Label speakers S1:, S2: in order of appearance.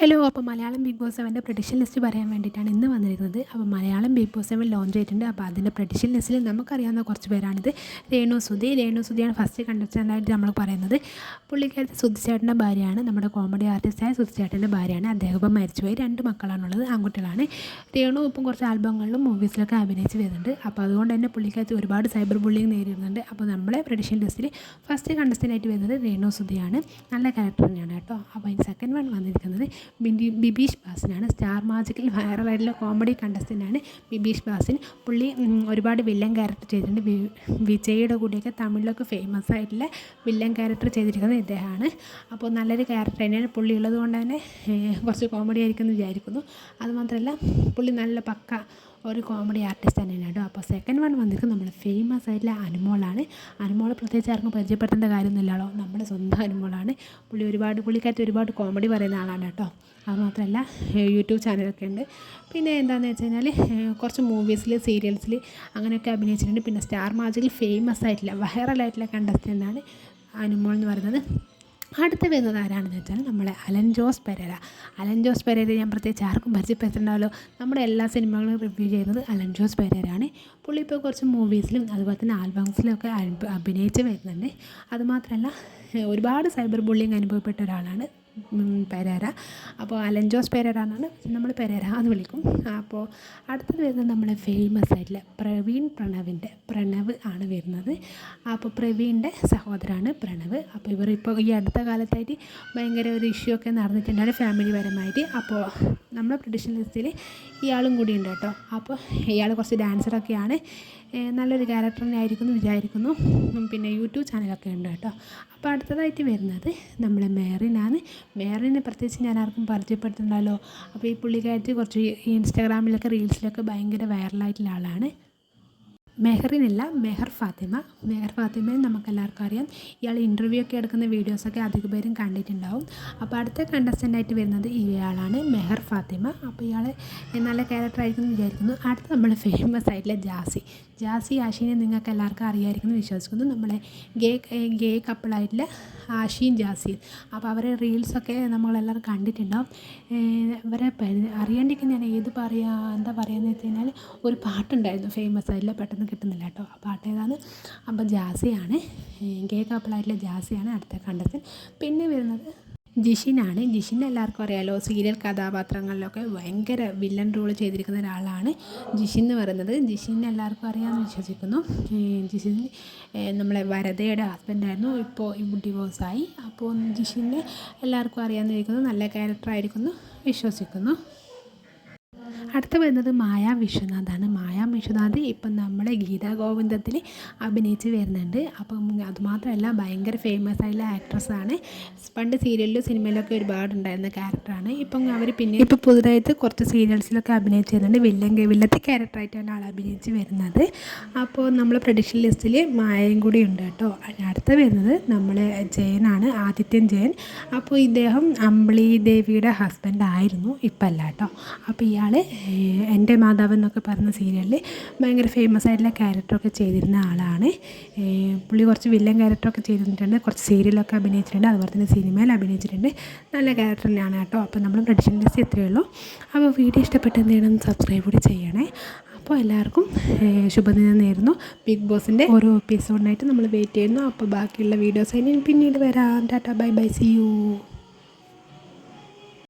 S1: Hello അപ്പോൾ Malayalam big Boss സെവന്റെ prediction list പറയാൻ വേണ്ടിയിട്ടാണ് ഇന്ന് വന്നിരിക്കുന്നത്. അപ്പോൾ Malayalam Bigg Boss seven launch ചെയ്തിട്ടുണ്ട്. അപ്പോൾ അതിന്റെ പ്രഡിഷൻ ലിസ്റ്റിൽ നമുക്കറിയാവുന്ന കുറച്ച് പേരാണിത്. രേണു സുധി. രേണു സുധിയാണ് ഫസ്റ്റ് കണ്ടസ്റ്റന്റായിട്ട് നമ്മൾ പറയുന്നത്. പുള്ളിക്കാരത്തെ സുധിച്ചേട്ടന്റെ ഭാര്യയാണ്. നമ്മുടെ കോമഡി ആർട്ടിസ്റ്റായ സുധിച്ചേട്ടന്റെ ഭാര്യയാണ്. അദ്ദേഹം ഇപ്പം മരിച്ചുപോയി. രണ്ട് മക്കളാണുള്ളത്. ആൺകുട്ടികളാണ്. രേണു ഇപ്പം കുറച്ച് ആൽബങ്ങളിലും മൂവീസിലൊക്കെ അഭിനയിച്ച് വരുന്നുണ്ട്. അപ്പോൾ അതുകൊണ്ട് തന്നെ പുള്ളിക്കാരത്ത് ഒരുപാട് സൈബർ ബുള്ളിങ് നേരിടുന്നുണ്ട്. അപ്പോൾ നമ്മളെ പ്രഡിഷൻ ലിസ്റ്റിൽ ഫസ്റ്റ് കണ്ടസ്റ്റന്റായിട്ട് വരുന്നത് രേണു സുധിയാണ്. നല്ല ക്യാരക്ടർ തന്നെയാണ് കേട്ടോ. അപ്പോൾ അതിന് സെക്കൻഡ് വൺ വന്നിരിക്കുന്നത് ബിൻഡി ബിബീഷ് ബാസിനാണ്. സ്റ്റാർ മാജിക്കിൽ വൈറലായിട്ടുള്ള കോമഡി കണ്ടസ്റ്റന്റാണ് ബിബീഷ് ബാസിൻ. പുള്ളി ഒരുപാട് വില്ലൻ ക്യാരക്ടർ ചെയ്തിട്ടുണ്ട്. വിജയുടെ കൂടെയൊക്കെ തമിഴിലൊക്കെ ഫേമസ് ആയിട്ടുള്ള വില്ലൻ ക്യാരക്ടർ ചെയ്തിരിക്കുന്നത് ഇദ്ദേഹമാണ്. അപ്പോൾ നല്ലൊരു ക്യാരക്ടർ തന്നെയാണ് പുള്ളി ഉള്ളത് കൊണ്ട് തന്നെ കുറച്ച് കോമഡി ആയിരിക്കും എന്ന് വിചാരിക്കുന്നു. അതുമാത്രമല്ല പുള്ളി നല്ല പക്ക ഒരു കോമഡി ആർട്ടിസ്റ്റ് തന്നെയാണ് കേട്ടോ. അപ്പോൾ സെക്കൻഡ് വൺ വന്നിട്ട് നമ്മൾ ഫേമസ് ആയിട്ടുള്ള അനുമോളാണ്. അനുമോൾ പ്രത്യേകിച്ച് ആർക്കും പരിചയപ്പെടുത്തേണ്ട കാര്യമൊന്നുമില്ലല്ലോ നമ്മുടെ സ്വന്തം അനുമോളാണ്. പുള്ളി ഒരുപാട് പുള്ളിക്കാരത്തി ഒരുപാട് കോമഡി പറയുന്ന ആളാണ് കേട്ടോ. അതുമാത്രമല്ല യൂട്യൂബ് ചാനലൊക്കെ ഉണ്ട്. പിന്നെ എന്താണെന്ന് വെച്ച് കഴിഞ്ഞാൽ കുറച്ച് മൂവീസിൽ സീരിയൽസിൽ അങ്ങനെയൊക്കെ അഭിനയിച്ചിട്ടുണ്ട്. പിന്നെ സ്റ്റാർ മാജിക്കിൽ ഫേമസ് ആയിട്ടുള്ള വൈറലായിട്ടുള്ള കണ്ടസ്റ്റന്റാണ് അനുമോൾ എന്ന് പറയുന്നത്. അടുത്ത വരുന്നത് ആരാണെന്ന് വെച്ചാൽ നമ്മുടെ അലൻ ജോസ് പെരേര. അലൻ ജോസ് പെരേര ഞാൻ പ്രത്യേകിച്ച് ആർക്കും പരിചയപ്പെടുത്തുന്നുണ്ടാവല്ലോ നമ്മുടെ എല്ലാ സിനിമകളും റിവ്യൂ ചെയ്യുന്നത് അലൻ ജോസ് പെരേരാണ് പുള്ളി ഇപ്പോൾ കുറച്ച് മൂവീസിലും അതുപോലെ തന്നെ ആൽബംസിലും ഒക്കെ അഭിനയിച്ച് വരുന്നുണ്ട്. അതുമാത്രമല്ല ഒരുപാട് സൈബർ ബുള്ളിങ് അനുഭവപ്പെട്ട ഒരാളാണ്. പെരേര. അപ്പോൾ അലൻ ജോസ് പെരേര എന്നാണ് നമ്മൾ പെരേര എന്ന് വിളിക്കും. അപ്പോൾ അടുത്തത് വരുന്നത് നമ്മുടെ ഫേമസ് ആയിട്ടുള്ള പ്രവീൺ പ്രണവിന്റെ പ്രണവ് ആണ് വരുന്നത്. അപ്പോൾ പ്രവീണിന്റെ സഹോദരമാണ് പ്രണവ്. അപ്പോൾ ഇവർ ഇപ്പോൾ ഈ അടുത്ത കാലത്തായിട്ട് ഭയങ്കര ഒരു ഇഷ്യൂ ഒക്കെ നടന്നിട്ടുണ്ടാണ് ഫാമിലി പരമായിട്ട്. അപ്പോൾ നമ്മുടെ ട്രഡീഷണൽ ലിസ്റ്റിൽ ഇയാളും കൂടി ഉണ്ട് കേട്ടോ. അപ്പോൾ ഇയാൾ കുറച്ച് ഡാൻസറൊക്കെയാണ് നല്ലൊരു ക്യാരക്ടർ ക്യാരക്ടറിനെ ആയിരിക്കുന്നു വിചാരിക്കുന്നു. പിന്നെ യൂട്യൂബ് ചാനലൊക്കെ ഉണ്ട് കേട്ടോ. അപ്പോൾ അടുത്തതായിട്ട് വരുന്നത് നമ്മളെ മേറിനാണ്. മേറിനെ പ്രത്യേകിച്ച് ഞാൻ ആർക്കും പരിചയപ്പെടുത്തുന്നുണ്ടല്ലോ അപ്പോൾ ഈ പുള്ളിക്കാരത്തി കുറച്ച് ഇൻസ്റ്റാഗ്രാമിലൊക്കെ റീൽസിലൊക്കെ ഭയങ്കര വൈറലായിട്ടുള്ള ആളാണ്. മെഹറിനല്ല മെഹർ ഫാത്തിമ. മെഹർ ഫാത്തിമയെ നമുക്കെല്ലാവർക്കും അറിയാം. ഇയാൾ ഇന്റർവ്യൂ ഒക്കെ എടുക്കുന്ന വീഡിയോസൊക്കെ അധിക പേരും കണ്ടിട്ടുണ്ടാവും. അപ്പോൾ അടുത്ത കണ്ടസ്റ്റന്റായിട്ട് വരുന്നത് ഇയാളാണ് മെഹർ ഫാത്തിമ. അപ്പോൾ ഇയാൾ നല്ല ക്യാരക്ടർ ആയിരിക്കും വിചാരിക്കുന്നു. അടുത്ത നമ്മൾ ഫേമസ് ആയിട്ടുള്ള ജാസി. ജാസി ആഷീനെ നിങ്ങൾക്ക് എല്ലാവർക്കും അറിയാമായിരിക്കും വിശ്വസിക്കുന്നു. നമ്മളെ ഗേ ഗേ കപ്പിളായിട്ടുള്ള ആഷിയും ജാസി. അപ്പോൾ അവരെ റീൽസൊക്കെ നമ്മളെല്ലാവരും കണ്ടിട്ടുണ്ടാവും. ഇവരെ അറിയാണ്ടിരിക്കുന്ന ഞാൻ ഏത് പറയുക എന്താ പറയുക എന്ന് വെച്ച് കഴിഞ്ഞാൽ ഒരു പാട്ടുണ്ടായിരുന്നു ഫേമസ് ആയിട്ടുള്ള പെട്ടെന്ന് കിട്ടുന്നില്ല കേട്ടോ. ആ പാട്ട് ഏതാണ് അപ്പം ജാസിയാണ്. ഗേ കപ്പിളായിട്ടുള്ള ജാസിയാണ് അടുത്ത കണ്ടത്തിൽ. പിന്നെ വരുന്നത് ജിഷിനാണ്. ജിഷിൻ എല്ലാവർക്കും അറിയാലോ സീരിയൽ കഥാപാത്രങ്ങളിലൊക്കെ ഭയങ്കര വില്ലൻ റോൾ ചെയ്തിരിക്കുന്ന ഒരാളാണ് ജിഷിൻ എന്ന് പറയുന്നത്. ജിഷിൻ എല്ലാവർക്കും അറിയാമെന്ന് വിശ്വസിക്കുന്നു. ജിഷിൻ നമ്മളെ വരതയുടെ ഹസ്ബൻഡായിരുന്നു ഇപ്പോൾ ഡിവോഴ്സായി അപ്പോൾ ജിഷിനെ എല്ലാവർക്കും അറിയാമെന്ന് വിചാരിക്കുന്നു നല്ല ക്യാരക്ടറായിരിക്കുന്നു വിശ്വസിക്കുന്നു. അടുത്ത വരുന്നത് മായ വിശ്വനാഥാണ്. മായ വിശ്വനാഥ് ഇപ്പം നമ്മുടെ ഗീതാ ഗോവിന്ദത്തിൽ അഭിനയിച്ച് വരുന്നുണ്ട്. അപ്പം അതുമാത്രമല്ല ഭയങ്കര ഫേമസ് ആയിട്ടുള്ള ആക്ട്രസ്സാണ് പണ്ട് സീരിയലിലും സിനിമയിലൊക്കെ ഒരുപാട് ഉണ്ടായിരുന്ന ക്യാരക്ടറാണ് ഇപ്പം അവർ പിന്നെ ഇപ്പോൾ പുതുതായിട്ട് കുറച്ച് സീരിയൽസിലൊക്കെ അഭിനയിച്ച് വരുന്നുണ്ട്. വില്ലൻ വില്ലത്തെ ക്യാരക്ടറായിട്ടാണ് ആൾ അഭിനയിച്ച് വരുന്നത്. അപ്പോൾ നമ്മൾ പ്രഡിക്ഷൻ ലിസ്റ്റിൽ മായയും കൂടി ഉണ്ട് കേട്ടോ. അടുത്ത വരുന്നത് നമ്മൾ ജയനാണ് ആദിത്യൻ ജയൻ. അപ്പോൾ ഇദ്ദേഹം അമ്പിളി ദേവിയുടെ ഹസ്ബൻഡ് ആയിരുന്നു അല്ല കേട്ടോ. അപ്പോൾ ഇയാൾ എന്റെ മാതാവ് എന്നൊക്കെ പറഞ്ഞ സീരിയലിൽ ഭയങ്കര ഫേമസ് ആയിട്ടുള്ള ക്യാരക്ടറൊക്കെ ചെയ്തിരുന്ന ആളാണ്. പുള്ളി കുറച്ച് വില്ലൻ ക്യാരക്ടറൊക്കെ ചെയ്തിട്ടുണ്ട്. കുറച്ച് സീരിയലൊക്കെ അഭിനയിച്ചിട്ടുണ്ട്. അതുപോലെ തന്നെ സിനിമയിൽ അഭിനയിച്ചിട്ടുണ്ട്. നല്ല ക്യാരക്ടർ തന്നെയാണ് കേട്ടോ. അപ്പോൾ നമ്മൾ പ്രഡിഷൻ ലിസ്റ്റ് എത്രയേ ഉള്ളൂ. അപ്പോൾ വീഡിയോ ഇഷ്ടപ്പെട്ട് എന്ത് ചെയ്യണം സബ്സ്ക്രൈബ് കൂടി ചെയ്യണേ. അപ്പോൾ എല്ലാവർക്കും ശുഭദിനം നേരുന്നു. ബിഗ് ബോസിന്റെ ഓരോ എപ്പിസോഡിനായിട്ട് നമ്മൾ വെയിറ്റ് ചെയ്യുന്നു. അപ്പോൾ ബാക്കിയുള്ള വീഡിയോസ് അതിന് പിന്നീട് വരാം. Tata bye bye see you